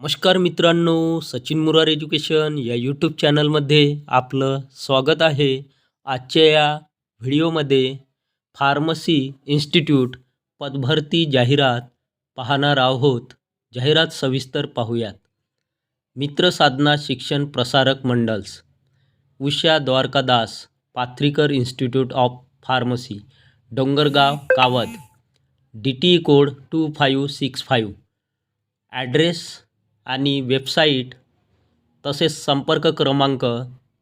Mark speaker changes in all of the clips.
Speaker 1: नमस्कार मित्रांनो सचिन मुरार एज्युकेशन या यूट्यूब चॅनलमध्ये आपलं स्वागत आहे. आजच्या या व्हिडिओमध्ये फार्मसी इन्स्टिट्यूट पदभरती जाहिरात पाहणार आहोत. जाहिरात सविस्तर पाहूयात. मित्र Sadhana Shikshan Prasarak Mandal's Usha Dwarkadas Pathrikar institute of pharmacy Dongargaon Kavad. D T code two five six five address आणि वेबसाईट तसेच संपर्क क्रमांक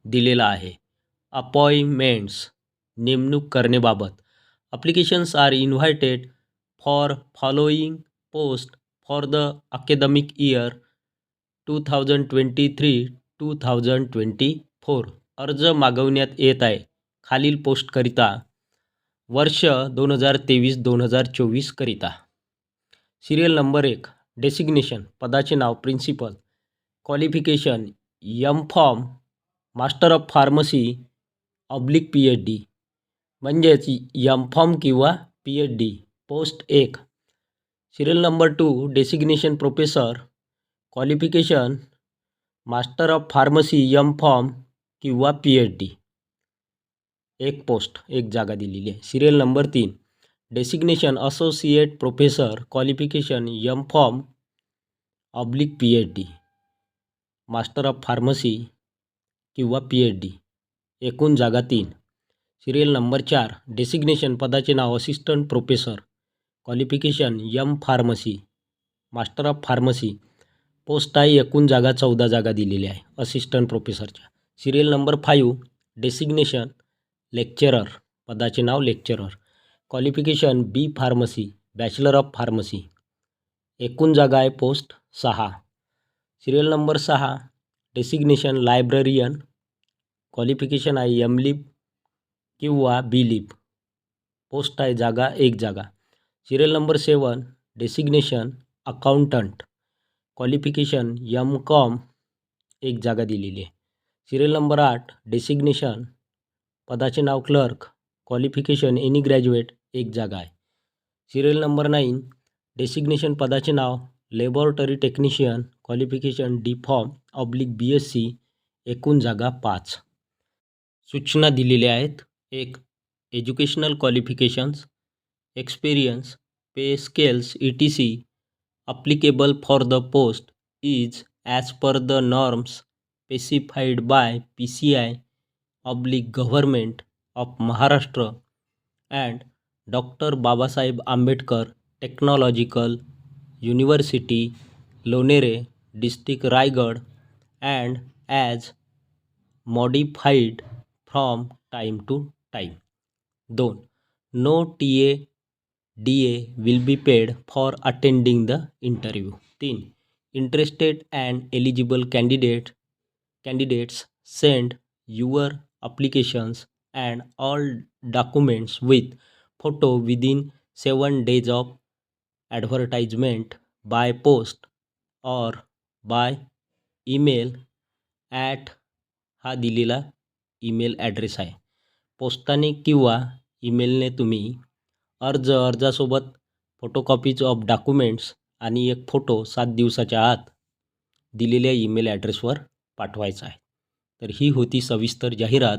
Speaker 1: दिलेला आहे. अपॉइंटमेंट्स नेमणूक करण्याबाबत applications are invited for following post for the academic year two thousand twenty three two thousand twenty four. अर्ज मागवण्यात येत आहे. खालील पोस्टकरिता वर्ष दोन हजार तेवीस दोन हजार चोवीसकरिता सिरियल नंबर एक डेसिग्नेशन पदाचे नाव principal qualification M pharm, master of pharmacy oblique P H D म्हणजेच यम फॉर्म किंवा पी एच डी पोस्ट एक. Serial number two designation professor qualification master of pharmacy M pharm किंवा P H D एक post एक जागा दिलेली आहे. Serial number तीन. Designation associate professor qualification M pharm oblique P H D master of pharmacy किंवा P H D एकूण जागा तीन. सिरियल नंबर चार. डेसिग्नेशन पदाचे नाव assistant professor qualification M pharmacy master of pharmacy post आहे एकूण जागा चौदा जागा दिलेली आहे. Assistant प्रोफेसरच्या serial number five designation lecturer पदाचे नाव lecturer qualification B pharmacy bachelor of pharmacy. एकूण जागा आहे पोस्ट सहा. सिरियल नंबर सहा डेसिग्नेशन लायब्ररियन. क्वालिफिकेशन आहे एम लिप किंवा बी लिप पोस्ट आहे जागा एक जागा. Serial number seven designation accountant. Qualification M com एक जागा दिलेली आहे. सिरियल नंबर आठ डेसिग्नेशन पदाचे नाव क्लर्क. क्वालिफिकेशन एनी ग्रॅज्युएट एक जागा आहे. सिरियल नंबर नाईन डेसिग्नेशन पदाचे नाव laboratory technician qualification D pharm oblique B S C एकूण जागा पाच. सूचना दिलेल्या आहेत. एक educational qualifications experience pay scales E T C applicable for the post is as per the norms specified by P C I oblique government of Maharashtra and doctor Babasaheb Ambedkar technological university Lonere district Raigad and as modified from time to time दोन no T A D A will be paid for attending the interview तीन interested and eligible candidate candidates send your applications and all documents with photo within seven days of advertisement by post or by email at हा दिलेला email address आहे. पोस्टाने किंवा ईमेलने तुम्ही अर्ज अर्जासोबत photocopies of documents आणि एक फोटो सात दिवसाच्या आत दिलेल्या ईमेल ॲड्रेसवर पाठवायचा आहे. तर ही होती सविस्तर जाहिरात.